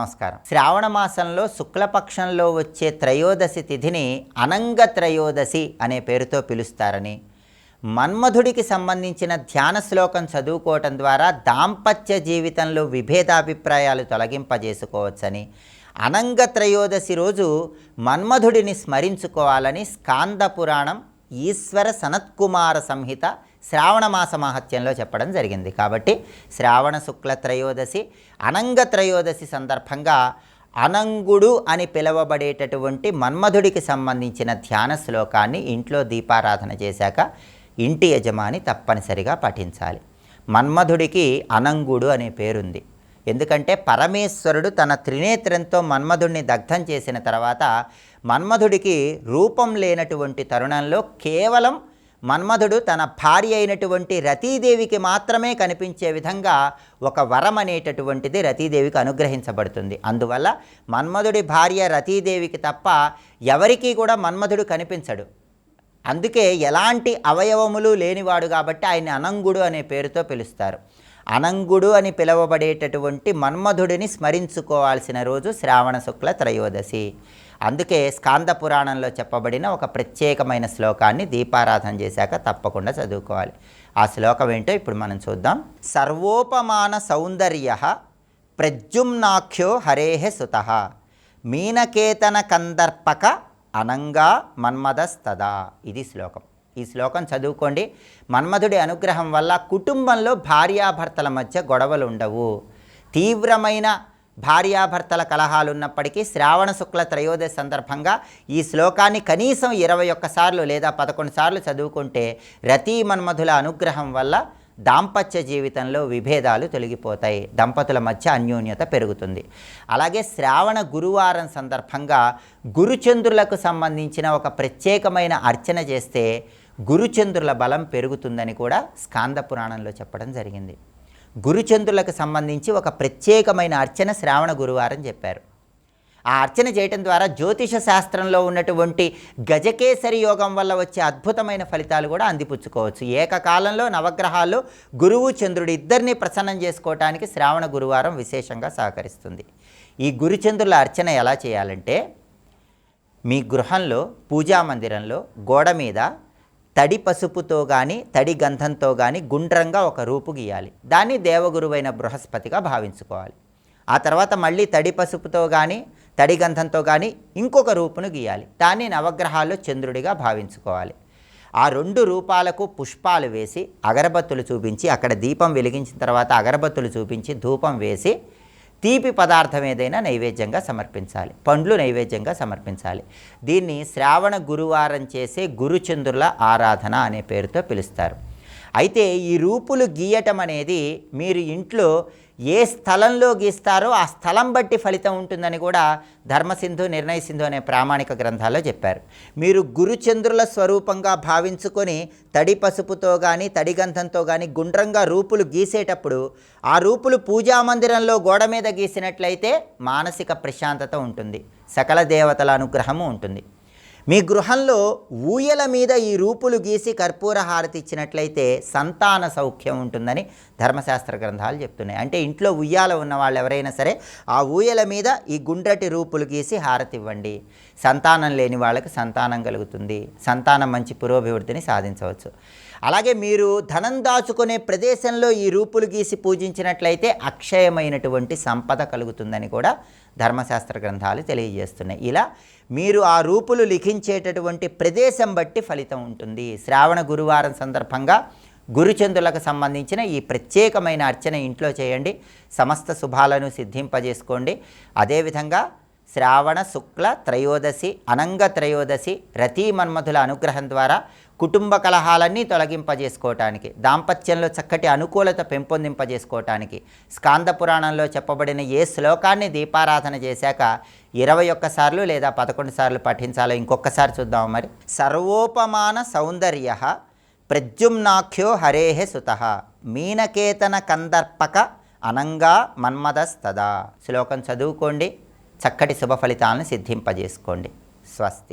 నమస్కారం. శ్రావణ మాసంలో శుక్లపక్షంలో వచ్చే త్రయోదశి తిథిని అనంగ త్రయోదశి అనే పేరుతో పిలుస్తారని. మన్మధుడికి సంబంధించిన ధ్యాన శ్లోకం చదువుకోవటం ద్వారా దాంపత్య జీవితంలో విభేదాభిప్రాయాలు తొలగింపజేసుకోవచ్చని. అనంగ త్రయోదశి రోజు మన్మధుడిని స్మరించుకోవాలని స్కాంద పురాణం ఈశ్వర సనత్కుమార సంహిత శ్రావణ మాస మహత్యంలో చెప్పడం జరిగింది. కాబట్టి శ్రావణ శుక్ల త్రయోదశి అనంగ త్రయోదశి సందర్భంగా అనంగుడు అని పిలువబడేటటువంటి మన్మధుడికి సంబంధించిన ధ్యాన శ్లోకాన్ని ఇంట్లో దీపారాధన చేశాక ఇంటి యజమాని తప్పనిసరిగా పఠించాలి. మన్మధుడికి అనంగుడు అనే పేరుంది. ఎందుకంటే పరమేశ్వరుడు తన త్రినేత్రంతో మన్మధుడిని దగ్ధం చేసిన తర్వాత మన్మధుడికి రూపం లేనటువంటి తరుణంలో కేవలం మన్మధుడు తన భార్య అయినటువంటి రతీదేవికి మాత్రమే కనిపించే విధంగా ఒక వరం అనేటటువంటిది రతీదేవికి అనుగ్రహించబడుతుంది. అందువల్ల మన్మధుడి భార్య రతీదేవికి తప్ప ఎవరికీ కూడా మన్మధుడు కనిపించడు. అందుకే ఎలాంటి అవయవములు లేనివాడు కాబట్టి ఆయన అనంగుడు అనే పేరుతో పిలుస్తారు. అనంగుడు అని పిలువబడేటటువంటి మన్మధుడిని స్మరించుకోవాల్సిన రోజు శ్రావణ శుక్ల త్రయోదశి. అందుకే స్కాంద పురాణంలో చెప్పబడిన ఒక ప్రత్యేకమైన శ్లోకాన్ని దీపారాధన చేశాక తప్పకుండా చదువుకోవాలి. ఆ శ్లోకం ఏంటో ఇప్పుడు మనం చూద్దాం. సర్వోపమాన సౌందర్య ప్రజుమ్నాఖ్యో హరేహ సుత మీనకేతన కందర్పక అనంగా మన్మదస్తదా ఇది శ్లోకం. ఈ శ్లోకం చదువుకోండి. మన్మధుడి అనుగ్రహం వల్ల కుటుంబంలో భార్యాభర్తల మధ్య గొడవలు ఉండవు తీవ్రమైన భార్యాభర్తల కలహాలు ఉన్నప్పటికీ శ్రావణ శుక్ల త్రయోదశి సందర్భంగా ఈ శ్లోకాన్ని కనీసం ఇరవై ఒక్కసార్లు లేదా పదకొండు సార్లు చదువుకుంటే రతీ మన్మధుల అనుగ్రహం వల్ల దాంపత్య జీవితంలో విభేదాలు తొలగిపోతాయి. దంపతుల మధ్య అన్యోన్యత పెరుగుతుంది. అలాగే శ్రావణ గురువారం సందర్భంగా గురుచంద్రులకు సంబంధించిన ఒక ప్రత్యేకమైన అర్చన చేస్తే గురుచంద్రుల బలం పెరుగుతుందని కూడా స్కాంద పురాణంలో చెప్పడం జరిగింది. గురుచంద్రులకు సంబంధించి ఒక ప్రత్యేకమైన అర్చన శ్రావణ గురువారం చెప్పారు. ఆ అర్చన చేయటం ద్వారా జ్యోతిష శాస్త్రంలో ఉన్నటువంటి గజకేసరి యోగం వల్ల వచ్చే అద్భుతమైన ఫలితాలు కూడా అందిపుచ్చుకోవచ్చు. ఏకకాలంలో నవగ్రహాల్లో గురువు చంద్రుడు ఇద్దరిని ప్రసన్నం చేసుకోవటానికి శ్రావణ గురువారం విశేషంగా సహకరిస్తుంది. ఈ గురుచంద్రుల అర్చన ఎలా చేయాలంటే మీ గృహంలో పూజా మందిరంలో గోడ మీద తడి పసుపుతో కానీ తడి గంధంతో కానీ గుండ్రంగా ఒక రూపు గీయాలి. దాన్ని దేవగురువైన బృహస్పతిగా భావించుకోవాలి. ఆ తర్వాత మళ్ళీ తడి పసుపుతో కానీ తడి గంధంతో కానీ ఇంకొక రూపును గీయాలి. దాన్ని నవగ్రహాల్లో చంద్రుడిగా భావించుకోవాలి. ఆ రెండు రూపాలకు పుష్పాలు వేసి అగరబత్తులు చూపించి అక్కడ దీపం వెలిగించిన తర్వాత అగరబత్తులు చూపించి ధూపం వేసి తీపి పదార్థం ఏదైనా నైవేద్యంగా సమర్పించాలి. పండ్లు నైవేద్యంగా సమర్పించాలి. దీన్ని శ్రావణ గురువారం చేసే గురుచంద్రుల ఆరాధన అనే పేరుతో పిలుస్తారు. అయితే ఈ రూపులు గీయటం అనేది మీరు ఇంట్లో ఏ స్థలంలో గీస్తారో ఆ స్థలం బట్టి ఫలితం ఉంటుందని కూడా ధర్మసింధు నిర్ణయసింధు అనే ప్రామాణిక గ్రంథాల్లో చెప్పారు. మీరు గురుచంద్రుల స్వరూపంగా భావించుకొని తడి పసుపుతో కానీ తడి గంధంతో కానీ గుండ్రంగా రూపులు గీసేటప్పుడు ఆ రూపులు పూజా మందిరంలో గోడ మీద గీసినట్లయితే మానసిక ప్రశాంతత ఉంటుంది. సకల దేవతల అనుగ్రహము ఉంటుంది. మీ గృహంలో ఊయల మీద ఈ రూపులు గీసి కర్పూర హారతి ఇచ్చినట్లయితే సంతాన సౌఖ్యం ఉంటుందని ధర్మశాస్త్ర గ్రంథాలు చెప్తున్నాయి. అంటే ఇంట్లో ఉయ్యాల ఉన్న వాళ్ళు ఎవరైనా సరే ఆ ఊయల మీద ఈ గుండ్రటి రూపులు గీసి హారతి ఇవ్వండి. సంతానం లేని వాళ్ళకి సంతానం కలుగుతుంది. సంతానం మంచి పురోభివృద్ధిని సాధించవచ్చు. అలాగే మీరు ధనం దాచుకునే ప్రదేశంలో ఈ రూపులు గీసి పూజించినట్లయితే అక్షయమైనటువంటి సంపద కలుగుతుందని కూడా ధర్మశాస్త్ర గ్రంథాలు తెలియజేస్తున్నాయి. ఇలా మీరు ఆ రూపులు లిఖించేటటువంటి ప్రదేశం బట్టి ఫలితం ఉంటుంది. శ్రావణ గురువారం సందర్భంగా గురుచంద్రులకు సంబంధించిన ఈ ప్రత్యేకమైన అర్చన ఇంట్లో చేయండి. సమస్త శుభాలను సిద్ధింపజేసుకోండి. అదేవిధంగా శ్రావణ శుక్ల త్రయోదశి అనంగ త్రయోదశి రతీ మన్మధుల అనుగ్రహం ద్వారా కుటుంబ కలహాలన్నీ తొలగింపజేసుకోవటానికి దాంపత్యంలో చక్కటి అనుకూలత పెంపొందింపజేసుకోవటానికి స్కాంద పురాణంలో చెప్పబడిన ఏ శ్లోకాన్ని దీపారాధన చేశాక ఇరవై ఒక్కసార్లు లేదా పదకొండు సార్లు పఠించాలో ఇంకొకసారి చూద్దాం మరి. సర్వోపమాన సౌందర్య ప్రద్యుమ్నాఖ్యో హరేహే సుత మీనకేతన కందర్పక అనంగా మన్మదస్తదా శ్లోకం చదువుకోండి. చక్కటి శుభ ఫలితాలను సిద్ధింపజేసుకోండి. స్వస్తి.